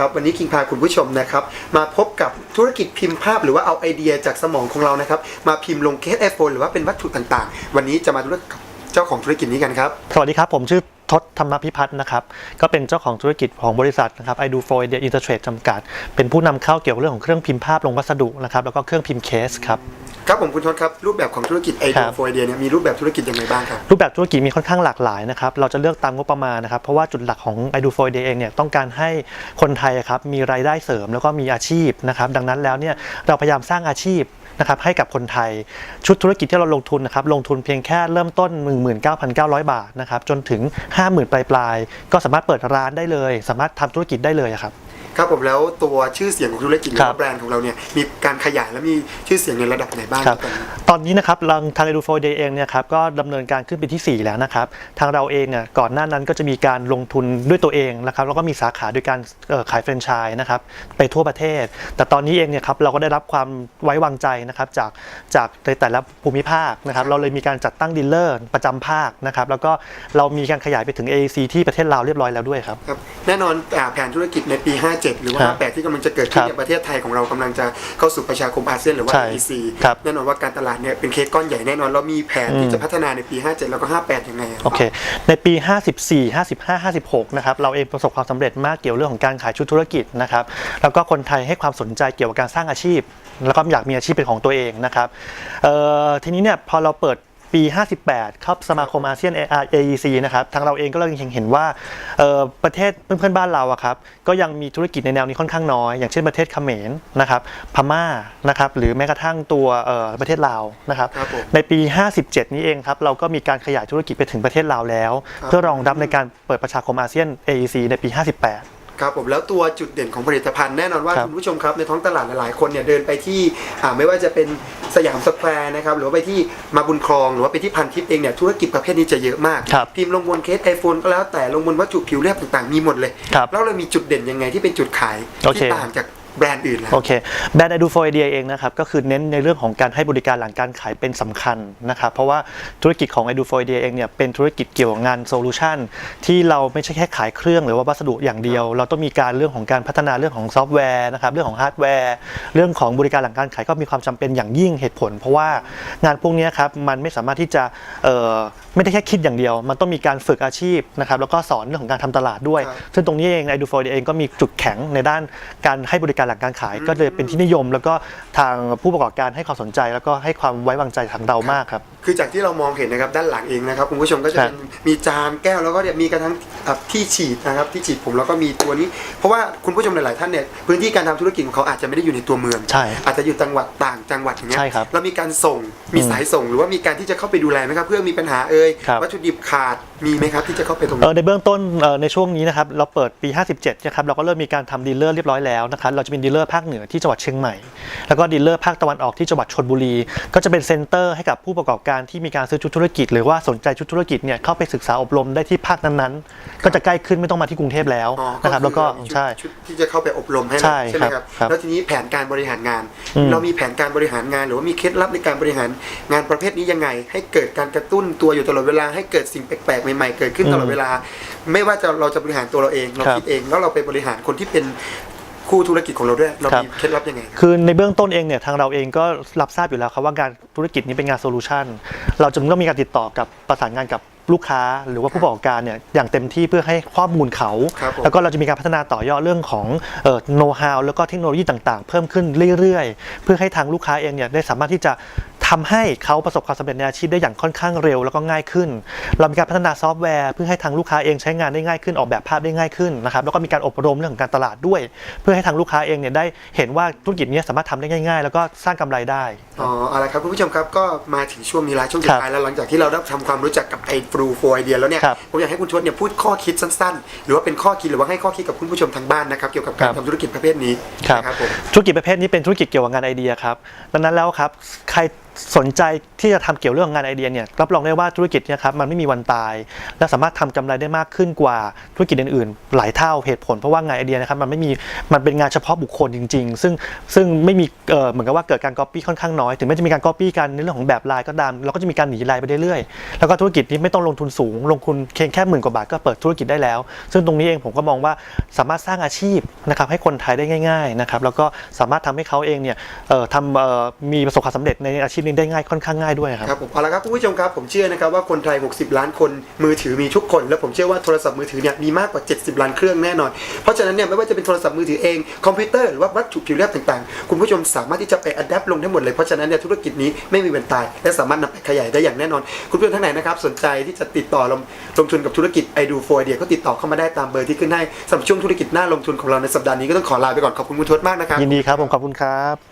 ครับวันนี้คิงพาคุณผู้ชมนะครับมาพบกับธุรกิจพิมพ์ภาพหรือว่าเอาไอเดียจากสมองของเรานะครับมาพิมพ์ลงเคสไอโฟนหรือว่าเป็นวัตถุต่างๆ วันนี้จะมาดูเรื่องกับเจ้าของธุรกิจนี้กันครับ สวัสดีครับ ผมชื่อทศธรรมพิพัฒน์นะครับก็เป็นเจ้าของธุรกิจของบริษัทนะครับ i do for India Intertrade จำกัด เป็นผู้นำเข้าเกี่ยวกับเรื่องของเครื่องพิมพ์ภาพลงวัสดุนะครับแล้วก็เครื่องพิมพ์เคสครับ ครับผมคุณทศครับ รูปแบบของธุรกิจไอคเดีรัยบโฟไอเดียเนี่ยมีรูปแบบธุรกิจยังไงบ้างครับ รูปแบบธุรกิจมีค่อนข้างหลากหลายนะครับเราจะเลือกตามงบประมาณนะครับเพราะว่าจุดหลักของ i do for India เองเนี่ยต้องการให้คนไทยอะครับมีรายได้เสริมแล้วก็มีอาชีพนะครับดังนั้นแล้วเนี่ยเราพยายามสร้างอาชีพนะครับให้กับคนไทยชุดธุรกิจที่เราลงทุนนะครับลงทุนเพียงแค่เริ่มต้น 19,900 บาทนะครับจนถึง 50,000ปลายปลายๆก็สามารถเปิดร้านได้เลย สามารถทำธุรกิจได้เลยอะครับ ครับผมแล้วตัวชื่อเสียงของธุรกิจหรือครัว่าบแบรนด์ของเราเนี่ยมีการขยายและมีชื่อเสียงในระดับไหนบ้างครับตอนนี้ ตอนนี้นะครับทางทาง Edu for Day เองเนี่ยครับก็ดำเนินการขึ้นเป็นที่ 4 แล้วนะครับ ทางเราเองเนี่ยก่อนหน้านั้นก็จะมีการลงทุนด้วยตัวเองนะครับแล้วก็มีสาขาโดยการเอ่อขายแฟรนไชส์นะครับไปทั่วประเทศ แต่ตอนนี้เองเนี่ยครับเราก็ได้รับความไว้วางใจนะครับจากจากในแต่ละภูมิภาคนะครับเราเลยมีการจัดตั้งดีลเลอร์ประจำภาคนะครับแล้วก็เรามีการขยายไปถึง AEC ที่ประเทศลาวเรียบร้อยแล้วด้วยครับ ครับแน่นอนอ่าแผนธุรกิจในปี57 หรือว่าครับ58 ที่กำลังจะเกิดขึ้นครับในประเทศไทยของเรากำลังจะเข้าสู่ประชาคมอาเซียนหรือว่าใช่ AEC ครับแน่นอนว่าการตลาดเนี่ยเป็นเค้กก้อนใหญ่แน่นอนเรามีแผนที่อืมจะพัฒนาในปี 57 แล้วก็ 58 ยังไงะโอเค ในปี 54 55 56 นะครับ เราเองประสบความสำเร็จมากเกี่ยวเรื่องของการขายชุดธุรกิจนะครับ แล้วก็คนไทยให้ความสนใจเกี่ยวกับการสร้างอาชีพ แล้วก็อยากมีอาชีพเป็นของตัวเองนะครับเอ่อทีนี้เนี่ยพอเราเปิด ปี 58เข้าสมาคมอาเซียน AEC นะครับทางเราเองก็เลยเห็นเห็นว่าเอ่อประเทศเพื่อนๆบ้านเราอะครับก็ยังมีธุรกิจในแนวนี้ค่อนข้างน้อย อย่างเช่นประเทศเขมรนะครับพม่านะครับหรือแม้กระทั่งตัวเอ่อประเทศลาวนะครับครับผมในปี 57 นี้เองครับเราก็มีการขยายธุรกิจไปถึงประเทศลาวแล้วครับเพื่อรองรับในการเปิดประชาคมอาเซียน AEC ในปี 58 ครับผมแล้วตัวจุดเด่นของผลิตภัณฑ์แน่นอนว่าครับคุณผู้ชมครับในท้องตลาดหลายๆ คนเนี่ยเดินไปที่อ่าไม่ว่าจะเป็นสยามสแควร์นะครับหรือว่าไปที่มาบุญครอง หรือว่าไปที่พันทิพย์เองเนี่ยธุรกิจประเภทนี้จะเยอะมาก ครับพิมพ์ลงบนเคสไอโฟนก็แล้วแต่ลงบนวัตถุผิวเรียบต่างๆมีหมดเลย ครับแล้วเรามีจุดเด่นยังไงที่เป็นจุดขายโอเค ที่ต่างจาก แบรนด์อื่นแล้ว โอเค แบรนด์ Edu for Idea เองนะครับ ก็คือเน้นในเรื่องของการให้บริการหลังการขายเป็นสำคัญนะครับ เพราะว่าธุรกิจของ Edu for Idea เองเนี่ยเป็นธุรกิจเกี่ยวกับงานโซลูชันที่เราไม่ใช่แค่ขายเครื่องหรือว่าวัสดุอย่างเดียว เราต้องมีการเรื่องของการพัฒนาเรื่องของซอฟต์แวร์นะครับ เรื่องของฮาร์ดแวร์ เรื่องของบริการหลังการขายก็มีความจำเป็นอย่างยิ่งเหตุผล เพราะว่างานพวกเนี้ยครับมันไม่สามารถที่จะเอ่อไม่ได้แค่คิดอย่างเดียว มันต้องมีการฝึกอาชีพนะครับแล้วก็สอนเรื่องของการทำตลาดด้วยครับซึ่งตรงนี้เอง i do for Idea เองก็มีจุดแข็งในด้านการให้บริการหลังการขายก็เลยเป็นที่นิยม แล้วก็ทางผู้ประกอบการให้ความสนใจ แล้วก็ให้ความไว้วางใจทางเรามากครับคือจากที่เรามองเห็นนะครับด้านหลังเองนะครับคุณผู้ชมก็จะครับเป็นมีจานแก้วแล้วก็เนี่ยมีกระทั่งอะที่ฉีดนะครับที่ฉีดผมแล้วก็มีตัวนี้ เพราะว่าคุณผู้ชมหลาย ๆ ท่านเนี่ยพื้นที่การทำธุรกิจของเขาอาจจะไม่ได้อยู่ในตัวเมืองใช่อาจจะอยู่จังหวัดต่างจังหวัดอย่างเงี้ยใช่ครับแล้วมีการส่งมีอืมสายส่ง หรือว่ามีการที่จะเข้าไปดูแลไหมครับเพื่อมีปัญหาเอ่ยครับวัตถุดิบขาดมีไหมครับที่จะเข้าไปตรงเอนี้อในเบื้องต้นเอ่อในช่วงนี้นะครับเราเปิดปี 57นะครับเราก็เริ่มมีการทำดีลเลอร์เรียบร้อยแล้วนะครับเราจะเป็นดีลเลอร์ภาคเหนือที่จังหวัดเชียงใหม่ แล้วก็ดีลเลอร์ภาคตะวันออกที่จังหวัดชลบุรี ก็จะเป็นเซ็นเตอร์ให้กับผู้ประกอบการที่มีการซื้อชุดธุรกิจ หรือว่าสนใจชุดธุรกิจเนี่ยเข้าไปศึกษาอบรมได้ที่ภาคนั้นๆ ก็จะใกล้ขึ้นไม่ต้องมาที่กรุงเทพแล้วอ๋อนะครับ แล้วก็มีชุดใช่ ชุดที่จะเข้าไปอบรมให้ใช่ใช่ไหมคครัรับบครับแล้วทีนี้แผนการบริหารงานอืมเรามีแผนการบริหารงาน หรือว่ามีเคล็ดลับในการบริหารงานประเภทนี้ยังไง ให้เกิดการกระตุ้นตัวอยู่ตลอดเวลาให้เกิดสิ่งแปลกๆใหม่ๆเกิดขึ้นตลอดเวลา ไม่ว่าจะเราจะบริหารตัวเราเองเราครับคิดเองแล้วเราไปบริหารคนที่เป็น คู่ธุรกิจของเราด้วย เราครับมีเคล็ดลับยังไงครับคือในเบื้องต้นเองเนี่ยทางเราเองก็รับทราบอยู่แล้วครับว่างานธุรกิจนี้เป็นงานโซลูชันเราจึงต้องมีการติดต่อกับประสานงานกับลูกค้าหรือว่าผู้ประกอบการเนี่ยอย่างเต็มที่เพื่อให้ข้อมูลเขา ครับผม แล้วก็เราจะมีการพัฒนาต่อยอดเรื่องของโน้ตฮาวแล้วก็เทคโนโลยีต่างๆ เพิ่มขึ้นเรื่อยๆ เพื่อให้ทางลูกค้าเองเนี่ยได้สามารถที่จะ ทำให้เขาประสบความสำเร็จในอาชีพได้อย่างค่อนข้างเร็วแล้วก็ง่ายขึ้น เรามีการพัฒนาซอฟต์แวร์เพื่อให้ทางลูกค้าเองใช้งานได้ง่ายขึ้นออกแบบภาพได้ง่ายขึ้นนะครับแล้วก็มีการอบรมเรื่องของการตลาดด้วย เพื่อให้ทางลูกค้าเองเนี่ยได้เห็นว่าธุรกิจนี้สามารถทำได้ง่าย ๆ แล้วก็สร้างกำไรได้อ๋อเอาละครับคุณผู้ชมครับก็มาถึงช่วงนี้แล้วช่วงสุดท้ายแล้วหลังจากที่เราได้ทำความรู้จักกับไอ้ฟรูโฟไอเดียแล้วเนี่ยครับผมอยากให้คุณชวนเนี่ยพูดข้อคิดสั้น ๆ หรือว่าเป็นข้อคิดหรือว่าให้ข้อคิดกับคุณผู้ชมทางบ้านนะครับเกี่ยวกับการครับทำธุรกิจประเภทนี้ครับนะครับผมธุรกิจประเภทนี้เป็นธุรกิจเกี่ยวกับงานไอเดียครับดังนั้นแล้วครับใคร สนใจที่จะทำเกี่ยวเรื่องงานไอเดียเนี่ยรับรองได้ว่าธุรกิจเนี่ยครับมันไม่มีวันตาย และสามารถทำกำไรได้มากขึ้นกว่าธุรกิจอื่นๆ หลายเท่าเหตุผล เพราะว่างานไอเดียนะครับมันไม่มีมันเป็นงานเฉพาะบุคคลจริง ๆ ซึ่งซึ่งไม่มีเเหมือนกับว่าเกิดการก๊อปปี้ค่อนข้างน้อย ถึงแม้จะมีการก๊อปปี้กันในเรื่องของแบบลายก็ตามเราก็จะมีการหนีลายไปเรื่อยๆแล้วก็ธุรกิจนี้ไม่ต้องลงทุนสูง ลงทุนเพียงแค่หมื่นกว่าบาทก็เปิดธุรกิจได้แล้ว ซึ่งตรงนี้เองผมก็มองว่าสามารถสร้างอาชีพนะครับให้คนไทยได้ง่ายๆนะครับแล้วก็สามารถทำให้เขาเองเนี่ยทำมีประสบความสำเร็จในอาชีพนี้ได้ง่ายค่อนข้างง่ายด้วยครับ ครับผมเอาละครับคุณผู้ชมครับผมเชื่อนะครับว่าคนไทย 60 ล้านคนมือถือมีทุกคน และผมเชื่อว่าโทรศัพท์มือถือเนี่ยมีมากกว่า 70 ล้านเครื่องแน่นอน เพราะฉะนั้นเนี่ยไม่ว่าจะเป็นโทรศัพท์มือถือเองคอมพิวเตอร์หรือว่าวัตถุผิวเรียบต่างๆ คุณผู้ชมสามารถที่จะไปอัดแอปลงได้หมดเลยเพราะฉะนั้นเนี่ยธุรกิจนี้ไม่มีวันตายและสามารถนำไปขยายได้อย่างแน่นอน คุณผู้ชมท่านไหนนะครับสนใจที่จะติดต่อลงลงทุนกับธุรกิจ i do for idea ก็ติดต่อเข้ามาได้ตามเบอร์ที่ขึ้นให้สำหรับช่วงธุรกิจน่าลงทุนของเราในสัปดาห์นี้ก็ต้องขอลาไปก่อนขอบคุณคุณทศมากนะครับยินดีครับผมขอบคุณครับ